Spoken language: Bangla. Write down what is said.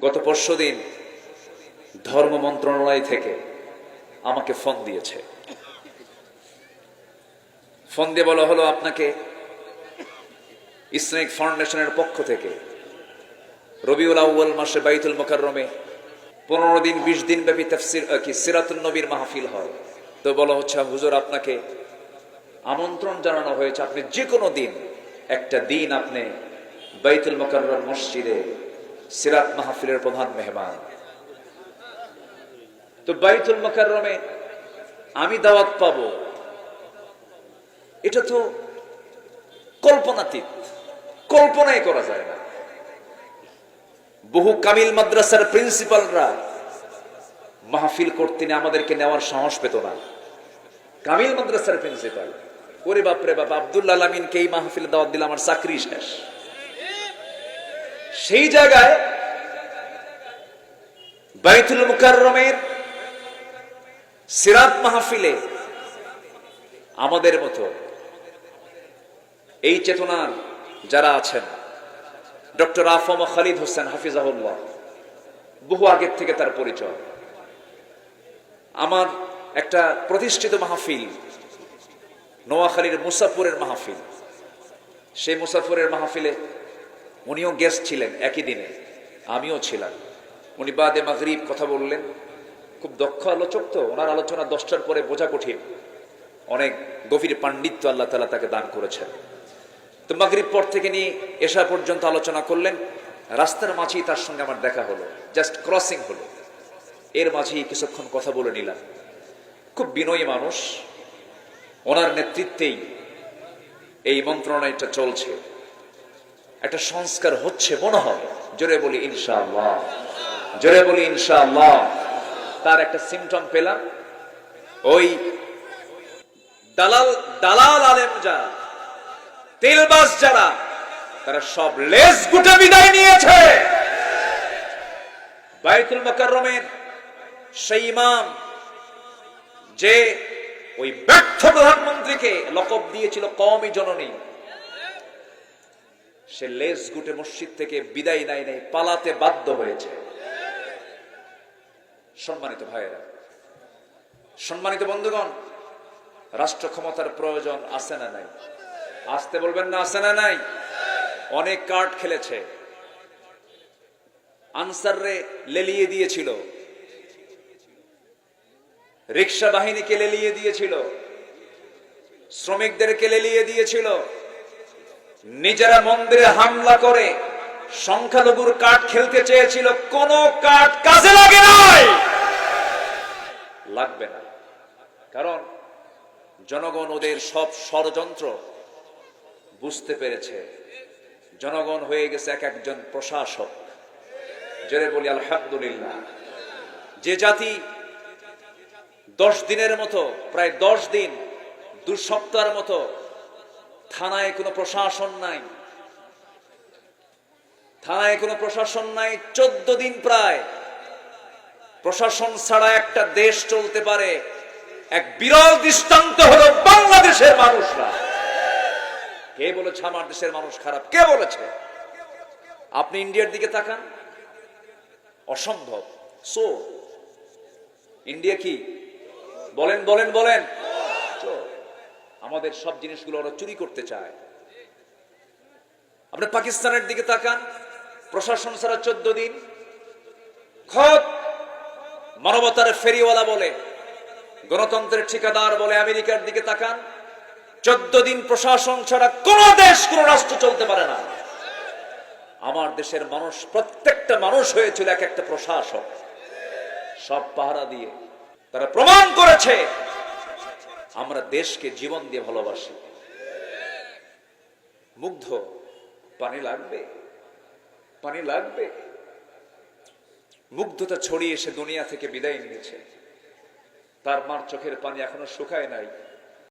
গত পরশু দিন ধর্ম মন্ত্রণালয় থেকে আমাকে ফোন দিয়েছে। ফোন দিয়ে বলা হলো, আপনাকে ইসলামিক ফাউন্ডেশনের পক্ষ থেকে রবিউল আউ্য়াল মাসে বাইতুল মোকাররমে পনেরো দিন, বিশ দিন ব্যাপী তাফসির কি সিরাতুল নবীর মাহফিল হয়। তো বলা হচ্ছে, হুজুর, আপনাকে আমন্ত্রণ জানানো হয়েছে। আপনি যে কোনো দিন একটা দিন আপনি বাইতুল মোকাররম মসজিদে সিরাত মাহফিলের প্রধান মেহমান। তো বাইতুল মোকাররমে আমি দাওয়াত পাবো। এটা তো কল্পনাতীত। কল্পনাই করা যায় না। বহু কামিল মাদ্রাসার প্রিন্সিপালরা মাহফিল করতে নিয়ে আমাদেরকে নেওয়ার সাহস পেত না। কামিল মাদ্রাসার প্রিন্সিপাল, ওরে বাপরে বাপ আব্দুল্লাহ আলমিনকে এই মাহফিল দাওয়াত দিলে আমার চাকরি শেষ। সেই জায়গায় বাইতুল মুকাররমের সিরাত মাহফিলে আমাদের মতো এই চেতনার যারা আছেন, ডক্টর আফম খালিদ হোসেন হাফিজাহুল্লাহ, বহু আগের থেকে তার পরিচয়। আমার একটা প্রতিষ্ঠিত মাহফিল, নোয়াখালীর মুসাফুরের মাহফিল। সেই মুসাফুরের মাহফিলে উনিও গেস্ট ছিলেন, একই দিনে। আমিও ছিলাম। উনি বাদে মাগরিব কথা বললেন। খুব দক্ষ আলোচক তো, ওনার আলোচনা দশটার পরে বোঝা কঠিন। অনেক গভীর পাণ্ডিত্য আল্লাহ তালা তাকে দান করেছেন। তো মাগরিব পর থেকে নিয়ে এসা পর্যন্ত আলোচনা করলেন। রাস্তার মাঝেই তার সঙ্গে আমার দেখা হলো। জাস্ট ক্রসিং হলো। এর মাঝেই কিছুক্ষণ কথা বলে নিলাম। খুব বিনয়ী মানুষ। ওনার নেতৃত্বেই এই মন্ত্রণালয়টা চলছে। একটা সংস্কার হচ্ছে মনে হয়। জোরে বলি, ইনশাআল্লাহ। জোরে বলি, ইনশাআল্লাহ। তার একটা সিমটম পেলাম। ওই দালাল দালাল আলেম যারা তেলবাস যারা, তারা সব লেস গুটে বিদায় নিয়েছে। বাইতুল মোকাররমের সেই ইমাম, যে ওই ব্যর্থ প্রধানমন্ত্রীকে লকব দিয়েছিল কমই জননী সে লেস গুটে মসজিদ থেকে বিদায় নাই নাই, পালাতে বাধ্য হয়েছে। সম্মানিত ভাইয়েরা, সম্মানিত বন্ধুগণ, রাষ্ট্র ক্ষমতার প্রয়োজন আছে না নাই? আসতে বলবেন না, আছে না নাই? অনেক কার্ড খেলেছে। আনসাররে লেলিয়ে দিয়েছিল। রিক্সা বাহিনীকে লেলিয়ে দিয়েছিল। শ্রমিকদেরকে লেলিয়ে দিয়েছিল। নিজেরা মন্দিরে হামলা করে সংখ্যালঘুর কাঠ খেলতে চেয়েছিল, কোন কাঠ কাজে লাগে নাই। লাগবে না। কারণ জনগণ ওদের সব ষড়যন্ত্র বুঝতে পেরেছে। জনগণ হয়ে গেছে এক একজন প্রশাসক। জোরে বলি, আলহামদুলিল্লাহ। যে জাতি দশ দিনের মতো, প্রায় দশ দিন, দু সপ্তাহের মতো থানায় কোনো প্রশাসন নাই। থানায় কোনো প্রশাসন নাই, চোদ্দ দিন প্রায়। প্রশাসন ছাড়া একটা দেশ চলতে পারে। এক বিরল দৃষ্টান্ত হলো বাংলাদেশের মানুষরা। কে বলেছে আমার দেশের মানুষ খারাপ? কে বলেছে? আপনি ইন্ডিয়ার দিকে তাকান। অসম্ভব। সো ইন্ডিয়া কি? বলেন বলেন বলেন। আমাদের সব জিনিসগুলো ওরা চুরি করতে চায়। আপনি পাকিস্তানের দিকে তাকান, প্রশাসন ছাড়া চোদ্দ দিন খত মানবতার ফেরিওয়ালা বলে, গণতন্ত্রের ঠিকাদার বলে আমেরিকার দিকে তাকান, চোদ্দ দিন প্রশাসন ছাড়া কোন দেশ, কোন রাষ্ট্র চলতে পারে না। আমার দেশের মানুষ, প্রত্যেকটা মানুষ হয়েছিল এক একটা প্রশাসক। সব পাহারা দিয়ে তারা প্রমাণ করেছে আমরা দেশকে জীবন দিয়ে ভালোবাসি। মুগ্ধ, পানি লাগবে পানি লাগবে। মুগ্ধতা ছড়িয়ে এসে দুনিয়া থেকে বিদায় নিয়েছে। তার মার চোখের পানি এখনও শুকায় নাই।